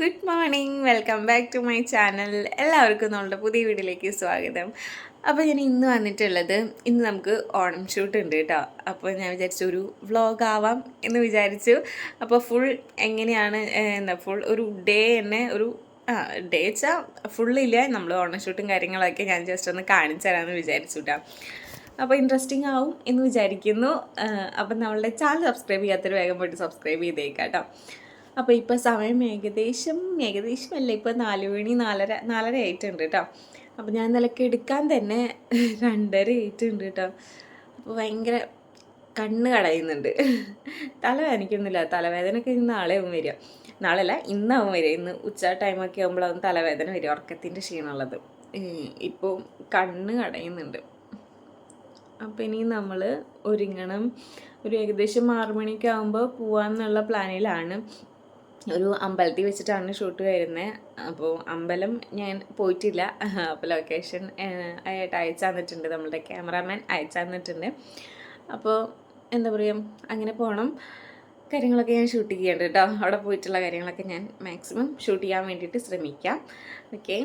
Good morning. Welcome back to my channel. എല്ലാവർക്കും നമ്മളുടെ പുതിയ വീഡിയോയിലേക്ക് സ്വാഗതം. അപ്പോൾ ഞാൻ ഇന്ന് വന്നിട്ടുള്ളത് ഇന്ന് നമുക്ക് ഓണം ഷൂട്ട് ഉണ്ട് കേട്ടോ. അപ്പോൾ ഞാൻ വിചാരിച്ചു ഒരു വ്ളോഗ് ആവാം എന്ന് വിചാരിച്ചു. അപ്പോൾ ഫുൾ എങ്ങനെയാണ് എന്താ ഫുൾ ഒരു ഡേ തന്നെ ഒരു ആ ഡേ വെച്ചാൽ ഫുള്ളില്ല നമ്മൾ ഓണം ഷൂട്ടും കാര്യങ്ങളൊക്കെ ഞാൻ ജസ്റ്റ് ഒന്ന് കാണിച്ചു തരാമെന്ന് വിചാരിച്ചു കേട്ടോ. അപ്പോൾ ഇൻട്രസ്റ്റിംഗ് ആവും എന്ന് വിചാരിക്കുന്നു. അപ്പം നമ്മളുടെ ചാനൽ സബ്സ്ക്രൈബ് ചെയ്യാത്തൊരു വേഗം പോയിട്ട് സബ്സ്ക്രൈബ് ചെയ്തേക്കാം കേട്ടോ. അപ്പോൾ ഇപ്പോൾ സമയം ഏകദേശം ഏകദേശം അല്ല ഇപ്പോൾ നാല് മണി നാലര നാലര ആയിട്ടുണ്ട് കേട്ടോ അപ്പോൾ ഞാൻ നിലയ്ക്ക് എടുക്കാൻ തന്നെ രണ്ടര ആയിട്ടുണ്ട് കേട്ടോ അപ്പോൾ ഭയങ്കര കണ്ണ് കടയുന്നുണ്ട്. തലവേദനിക്കുന്നില്ല തലവേദനയൊക്കെ ഇന്ന് നാളെ ആവും വരിക. നാളെയല്ല ഇന്നാവും വരിക. ഇന്ന് ഉച്ച ടൈമൊക്കെ ആകുമ്പോഴാവും തലവേദന വരിക ഉറക്കത്തിന്റെ ക്ഷീണമുള്ളത്. ഇപ്പോൾ കണ്ണ് കടയുന്നുണ്ട്. അപ്പം ഇനി നമ്മൾ ഒരുങ്ങണം. ഒരു ഏകദേശം ആറു മണിയൊക്കെ ആകുമ്പോൾ പോവാന്നുള്ള പ്ലാനിലാണ് ഒരു അമ്പലത്തിൽ വെച്ചിട്ടാണ് ഷൂട്ട് വരുന്നത് അപ്പോൾ അമ്പലം ഞാൻ പോയിട്ടില്ല. അപ്പോൾ ലൊക്കേഷൻ ആയിട്ട് അയച്ചു തന്നിട്ടുണ്ട്. നമ്മളുടെ ക്യാമറാമാൻ അയച്ചു തന്നിട്ടുണ്ട്. അപ്പോൾ എന്താ പറയുക അങ്ങനെ പോകണം കാര്യങ്ങളൊക്കെ ഞാൻ ഷൂട്ട് ചെയ്യേണ്ടത് കേട്ടോ അവിടെ പോയിട്ടുള്ള കാര്യങ്ങളൊക്കെ ഞാൻ മാക്സിമം ഷൂട്ട് ചെയ്യാൻ വേണ്ടിയിട്ട് ശ്രമിക്കാം. ഓക്കെ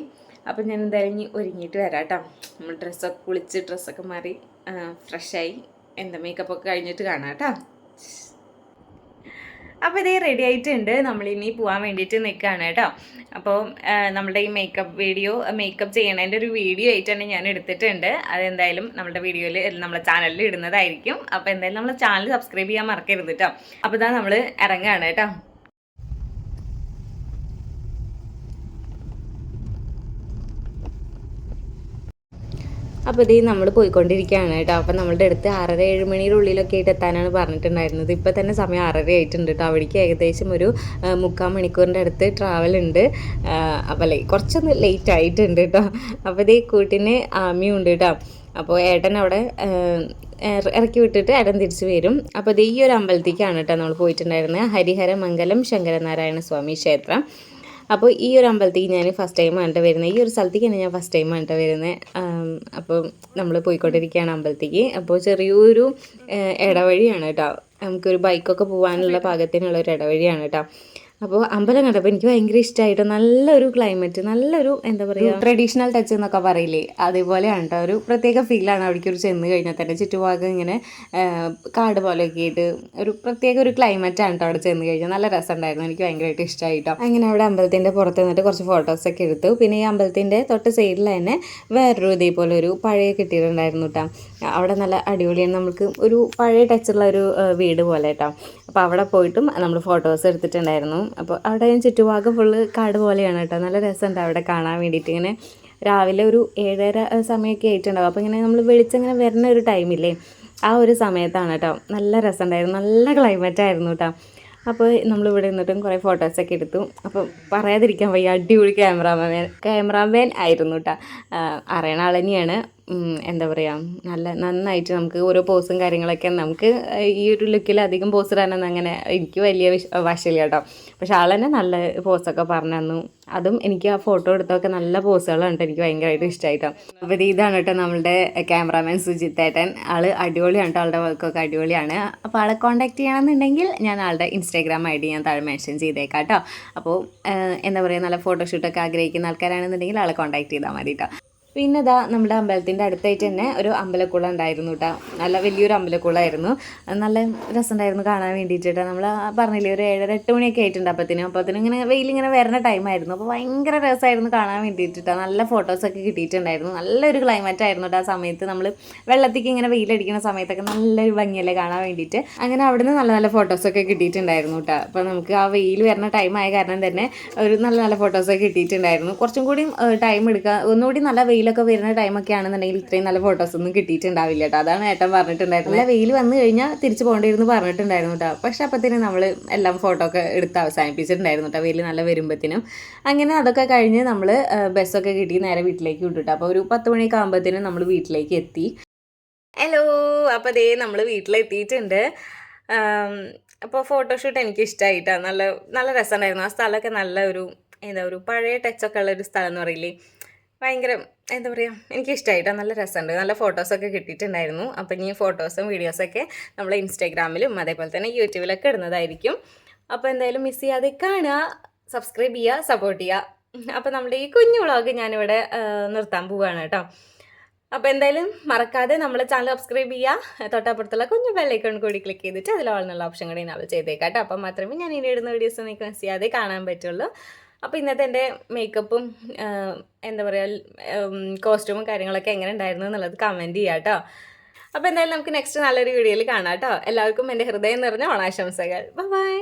അപ്പോൾ ഞാൻ എന്തായാലും ഒരുങ്ങിയിട്ട് വരാം കേട്ടോ നമ്മൾ ഡ്രസ്സൊക്കെ കുളിച്ച് ഡ്രസ്സൊക്കെ മാറി ഫ്രഷായി എന്താ മേക്കപ്പൊക്കെ കഴിഞ്ഞിട്ട് കാണാം കേട്ടോ അപ്പോൾ ഇതേ റെഡി ആയിട്ടുണ്ട്. നമ്മളിനി പോകാൻ വേണ്ടിയിട്ട് നിൽക്കുകയാണ് കേട്ടോ. അപ്പോൾ നമ്മുടെ ഈ മേക്കപ്പ് വീഡിയോ മേക്കപ്പ് ചെയ്യണതിന്റെ ഒരു വീഡിയോ ആയിട്ടാണ് ഞാൻ എടുത്തിട്ടുണ്ട്. അതെന്തായാലും നമ്മുടെ വീഡിയോയിൽ നമ്മുടെ ചാനലിൽ ഇടുന്നതായിരിക്കും. അപ്പോൾ എന്തായാലും നമ്മുടെ ചാനൽ സബ്സ്ക്രൈബ് ചെയ്യാൻ മറക്കരുത് കേട്ടോ. അപ്പോൾ ഇതാ നമ്മൾ ഇറങ്ങുകയാണ് കേട്ടോ. അപ്പോൾ ഇത് നമ്മൾ പോയിക്കൊണ്ടിരിക്കുകയാണ് കേട്ടോ. അപ്പോൾ നമ്മളുടെ അടുത്ത് ആറര ഏഴ് മണിയുടെ ഉള്ളിലൊക്കെ ആയിട്ട് എത്താനാണ് പറഞ്ഞിട്ടുണ്ടായിരുന്നത്. ഇപ്പോൾ തന്നെ സമയം ആറര ആയിട്ടുണ്ട് കേട്ടോ. അവിടേക്ക് ഏകദേശം ഒരു മുക്കാൽ മണിക്കൂറിന്റെ അടുത്ത് ട്രാവൽ ഉണ്ട്. അപ്പോൾ കുറച്ചൊന്ന് ലേറ്റ് ആയിട്ടുണ്ട് കേട്ടോ. അപ്പോൾ ഇത് കൂട്ടിന് ആമിയും ഉണ്ട് കേട്ടോ. അപ്പോൾ ഏട്ടൻ അവിടെ ഇറക്കി വിട്ടിട്ട് ഏട്ടൻ തിരിച്ചു വരും. അപ്പോൾ ഇത് ഈ ഒരു അമ്പലത്തേക്കാണ് കേട്ടോ നമ്മൾ പോയിട്ടുണ്ടായിരുന്നത്. ഹരിഹരമംഗലം ശങ്കരനാരായണ സ്വാമി ക്ഷേത്രം. അപ്പോൾ ഈ ഒരു അമ്പലത്തേക്ക് ഞാൻ ഫസ്റ്റ് ടൈം ആണ് വരുന്നത് ഈ ഒരു സ്ഥലത്തേക്ക് തന്നെ ഞാൻ ഫസ്റ്റ് ടൈം ആണ് വരുന്നത് അപ്പോൾ നമ്മൾ പോയിക്കൊണ്ടിരിക്കുകയാണ് അമ്പലത്തേക്ക് അപ്പോൾ ചെറിയൊരു ഇടവഴിയാണ് കേട്ടോ നമുക്കൊരു ബൈക്കൊക്കെ പോകാനുള്ള പാകത്തിനുള്ള ഒരു ഇടവഴിയാണ് കേട്ടോ അപ്പോൾ അമ്പലം കണ്ടപ്പോൾ എനിക്ക് ഭയങ്കര ഇഷ്ടമായിട്ട് നല്ലൊരു ക്ലൈമറ്റ് നല്ലൊരു എന്താ പറയുക ട്രഡീഷണൽ ടച്ച് എന്നൊക്കെ പറയില്ലേ? അതേപോലെയാണ് കേട്ടോ ഒരു പ്രത്യേക ഫീലാണ് അവിടേക്ക് ഒരു ചെന്ന് കഴിഞ്ഞാൽ തന്നെ. ചുറ്റുഭാഗം ഇങ്ങനെ കാട് പോലെയൊക്കെ ആയിട്ട് ഒരു പ്രത്യേക ഒരു ക്ലൈമറ്റ് ആണ് കേട്ടോ അവിടെ ചെന്ന് കഴിഞ്ഞാൽ. നല്ല രസമുണ്ടായിരുന്നു. എനിക്ക് ഭയങ്കരമായിട്ട് ഇഷ്ടമായിട്ടോ അങ്ങനെ അവിടെ അമ്പലത്തിന്റെ പുറത്ത് നിന്നിട്ട് കുറച്ച് ഫോട്ടോസൊക്കെ എടുത്തു. പിന്നെ ഈ അമ്പലത്തിന്റെ തൊട്ട് സൈഡിൽ തന്നെ വേറൊരു ഇതേപോലെ ഒരു പഴയ കിട്ടിയിട്ടുണ്ടായിരുന്നു കേട്ടോ അവിടെ നല്ല അടിപൊളിയാണ്. നമുക്ക് ഒരു പഴയ ടച്ചുള്ള ഒരു വീട് പോലെ കേട്ടോ അപ്പോൾ അവിടെ പോയിട്ടും നമ്മൾ ഫോട്ടോസ് എടുത്തിട്ടുണ്ടായിരുന്നു. അപ്പോൾ അവിടെ ചുറ്റുഭാഗം ഫുള്ള് കാട് പോലെയാണ് കേട്ടോ. നല്ല രസമുണ്ട് അവിടെ കാണാൻ വേണ്ടിയിട്ട്. ഇങ്ങനെ രാവിലെ ഒരു ഏഴര സമയമൊക്കെ ആയിട്ടുണ്ടാവും. അപ്പോൾ ഇങ്ങനെ നമ്മൾ വെളിച്ചങ്ങനെ വരുന്ന ഒരു ടൈമില്ലേ ആ ഒരു സമയത്താണ് കേട്ടോ. നല്ല രസമുണ്ടായിരുന്നു. നല്ല ക്ലൈമറ്റ് ആയിരുന്നു കേട്ടോ. അപ്പോൾ നമ്മളിവിടെ നിന്നിട്ടും കുറേ ഫോട്ടോസൊക്കെ എടുത്തു. അപ്പോൾ പറയാതിരിക്കാൻ വയ്യ അടിപൊളി ക്യാമറാമാൻ ക്യാമറാമാൻ ആയിരുന്നു കേട്ടോ. അറിയണ ഉം, എന്താ പറയുക നല്ല നന്നായിട്ട് നമുക്ക് ഓരോ പോസും കാര്യങ്ങളൊക്കെ നമുക്ക് ഈ ഒരു ലുക്കിൽ അധികം പോസ് ഇടാനൊന്നും അങ്ങനെ എനിക്ക് വലിയ വിഷ വശമില്ല കേട്ടോ. പക്ഷെ ആൾ തന്നെ നല്ല പോസൊക്കെ പറഞ്ഞു തന്നു. അതും എനിക്ക് ആ ഫോട്ടോ എടുത്തൊക്കെ നല്ല പോസുകളുണ്ട് എനിക്ക് ഭയങ്കരമായിട്ട് ഇഷ്ടമായിട്ടോ. അപ്പോൾ ഇത് ഇതാണ് കേട്ടോ നമ്മളുടെ ക്യാമറാമാൻ സുജിത്ത് ഏട്ടൻ. ആൾ അടിപൊളിയാണ് കേട്ടോ ആളുടെ വർക്കൊക്കെ അടിപൊളിയാണ്. അപ്പോൾ ആളെ കോൺടാക്ട് ചെയ്യണമെന്നുണ്ടെങ്കിൽ ഞാൻ ആളുടെ ഇൻസ്റ്റാഗ്രാം ഐ ഡി ഞാൻ താഴെ മെൻഷൻ ചെയ്തേക്കാം കേട്ടോ. അപ്പോൾ എന്താ പറയുക നല്ല ഫോട്ടോഷൂട്ടൊക്കെ ആഗ്രഹിക്കുന്ന ആൾക്കാരാണെന്നുണ്ടെങ്കിൽ ആളെ കോൺടാക്ട് ചെയ്താൽ മതി കേട്ടോ. പിന്നെ ഇതാ നമ്മുടെ അമ്പലത്തിന്റെ അടുത്തായിട്ട് തന്നെ ഒരു അമ്പലക്കുളം ഉണ്ടായിരുന്നു കേട്ടോ നല്ല വലിയൊരു അമ്പലക്കുളമായിരുന്നു നല്ല രസമുണ്ടായിരുന്നു കാണാൻ വേണ്ടിയിട്ട്. കേട്ടോ നമ്മൾ പറഞ്ഞില്ലേ ഒരു ഏഴര എട്ട് മണിയൊക്കെ ആയിട്ടുണ്ട് അപ്പത്തിനും. അപ്പത്തിനും ഇങ്ങനെ വെയിലിങ്ങനെ വരുന്ന ടൈമായിരുന്നു അപ്പോൾ ഭയങ്കര രസമായിരുന്നു കാണാൻ വേണ്ടിയിട്ട്. നല്ല ഫോട്ടോസൊക്കെ കിട്ടിയിട്ടുണ്ടായിരുന്നു. നല്ലൊരു ക്ലൈമറ്റ് ആയിരുന്നു കേട്ടോ ആ സമയത്ത്. നമ്മൾ വെള്ളത്തേക്ക് ഇങ്ങനെ വെയിലടിക്കുന്ന സമയത്തൊക്കെ നല്ലൊരു ഭംഗിയല്ലേ കാണാൻ വേണ്ടിയിട്ട്. അങ്ങനെ അവിടുന്ന് നല്ല നല്ല ഫോട്ടോസൊക്കെ കിട്ടിയിട്ടുണ്ടായിരുന്നു കേട്ടോ അപ്പോൾ നമുക്ക് ആ വെയിൽ വരുന്ന ടൈമായ കാരണം തന്നെ ഒരു നല്ല നല്ല ഫോട്ടോസൊക്കെ കിട്ടിയിട്ടുണ്ടായിരുന്നു. കുറച്ചും കൂടി ടൈം എടുക്കുക ഒന്നുകൂടി നല്ല വെയിലൊക്കെ വരുന്ന ടൈമൊക്കെ ആണെന്നുണ്ടെങ്കിൽ ഇത്രയും നല്ല ഫോട്ടോസ് ഒന്നും കിട്ടിയിട്ടുണ്ടാവില്ല കേട്ടോ അതാണ് ഏട്ടൻ പറഞ്ഞിട്ടുണ്ടായിരുന്നത്. അല്ല വെയിൽ വന്നു കഴിഞ്ഞാൽ തിരിച്ചു പോകേണ്ടിയിരുന്നു പറഞ്ഞിട്ടുണ്ടായിരുന്നു കേട്ടോ പക്ഷെ അപ്പത്തേനും നമ്മൾ എല്ലാം ഫോട്ടോ ഒക്കെ എടുത്ത് അവസാനിപ്പിച്ചിട്ടുണ്ടായിരുന്നു കേട്ടോ വെയിൽ നല്ല വരുമ്പോഴത്തേനും അങ്ങനെ അതൊക്കെ കഴിഞ്ഞ് നമ്മൾ ബസ്സൊക്കെ കിട്ടി നേരെ വീട്ടിലേക്ക് വിട്ടു അപ്പോൾ ഒരു പത്ത് മണിയൊക്കെ ആകുമ്പോഴത്തേനും നമ്മൾ വീട്ടിലേക്ക് എത്തി. ഹലോ അപ്പോൾ ദേ നമ്മൾ വീട്ടിലെത്തിയിട്ടുണ്ട്. അപ്പോൾ ഫോട്ടോഷൂട്ട് എനിക്ക് ഇഷ്ടമായിട്ടാണ് നല്ല നല്ല രസമുണ്ടായിരുന്നു. ആ സ്ഥലമൊക്കെ നല്ല ഒരു എന്താ ഒരു പഴയ ടച്ചൊക്കെ ഉള്ള ഒരു സ്ഥലം എന്ന് പറയില്ലേ? ഭയങ്കര എന്താ പറയുക എനിക്ക് ഇഷ്ടമായിട്ട് നല്ല രസമുണ്ട്. നല്ല ഫോട്ടോസൊക്കെ കിട്ടിയിട്ടുണ്ടായിരുന്നു. അപ്പം ഇനി ഫോട്ടോസും വീഡിയോസൊക്കെ നമ്മൾ ഇൻസ്റ്റാഗ്രാമിലും അതേപോലെ തന്നെ യൂട്യൂബിലൊക്കെ ഇടുന്നതായിരിക്കും. അപ്പോൾ എന്തായാലും മിസ് ചെയ്യാതെ കാണുക സബ്സ്ക്രൈബ് ചെയ്യുക സപ്പോർട്ട് ചെയ്യുക. അപ്പോൾ നമ്മുടെ ഈ കുഞ്ഞു വ്ളോഗ് ഞാനിവിടെ നിർത്താൻ പോവുകയാണ് കേട്ടോ. അപ്പോൾ എന്തായാലും മറക്കാതെ നമ്മൾ ചാനൽ സബ്സ്ക്രൈബ് ചെയ്യുക. തൊട്ടപ്പുറത്തുള്ള കുഞ്ഞു ബെല്ലൈക്കൺ കൂടി ക്ലിക്ക് ചെയ്തിട്ട് അതിൽ ഓൾന്നുള്ള ഓപ്ഷൻ കൂടി നമ്മൾ ചെയ്തേക്കാം കേട്ടോ. അപ്പം മാത്രമേ ഞാൻ ഇനി ഇടുന്ന വീഡിയോസ് നിങ്ങൾക്ക് മിസ് ചെയ്യാതെ കാണാൻ പറ്റുള്ളൂ. അപ്പോൾ ഇന്നത്തെ എന്റെ മേക്കപ്പും എന്താ പറയുക കോസ്റ്റ്യൂമും കാര്യങ്ങളൊക്കെ എങ്ങനെ ഉണ്ടായിരുന്നു എന്നുള്ളത് കമന്റ് ചെയ്യാം കേട്ടോ. അപ്പോൾ എന്തായാലും നമുക്ക് നെക്സ്റ്റ് നല്ലൊരു വീഡിയോയിൽ കാണാം കേട്ടോ. എല്ലാവർക്കും എന്റെ ഹൃദയം നിറഞ്ഞ ഓണാശംസകൾ. ബൈ